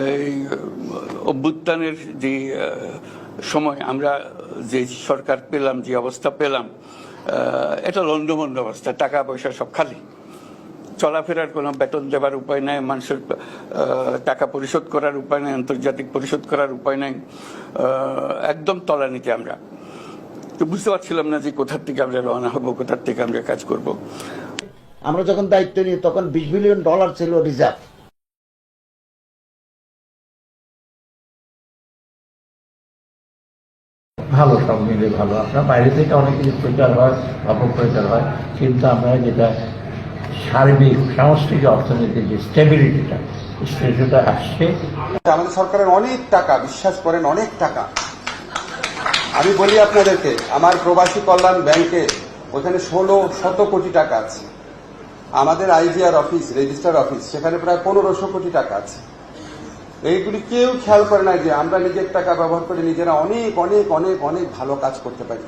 এই অভ্যুত্থানের যে সময় আমরা যে সরকার পেলাম, যে অবস্থা পেলাম এটা লন্ডমন্ড অবস্থা টাকা পয়সা সব খালি। চলাফেরার কোনো বেতন দেওয়ার উপায় নাই, মানুষের টাকা পরিশোধ করার উপায় নাই, আন্তর্জাতিক পরিশোধ করার উপায় নাই একদম তলানিতে আমরা। তো বুঝতে পারছিলাম না যে কোথার থেকে আমরা রওনা হব, কোথার থেকে আমরা কাজ করব। আমরা যখন দায়িত্ব নিই, তখন বিশ বিলিয়ন ডলার ছিল রিজার্ভ। ভালো সব মিলে ভালো। আপনার বাইরে থেকে অনেক কিছু প্রচার হয় অপপ্রচার হয়, কিন্তু আমরা যেটা সার্বিক সামষ্টিক অর্থনীতির যে স্টেবিলিটিটা স্টেবিলিটিটা আসছে। আমাদের সরকারের অনেক টাকা, বিশ্বাস করেন, অনেক টাকা। আমি বলি আপনাদেরকে, আমার প্রবাসী কল্যাণ ব্যাংকে ওখানে ষোলো শত কোটি টাকা আছে। আমাদের আইজিআর অফিস রেজিস্টার অফিস, সেখানে প্রায় পনেরোশো কোটি টাকা আছে। এইগুলি কেউ খেয়াল করে না যে আমরা নিজের টাকা ব্যবহার করে নিজেরা অনেক অনেক অনেক অনেক ভালো কাজ করতে পারি।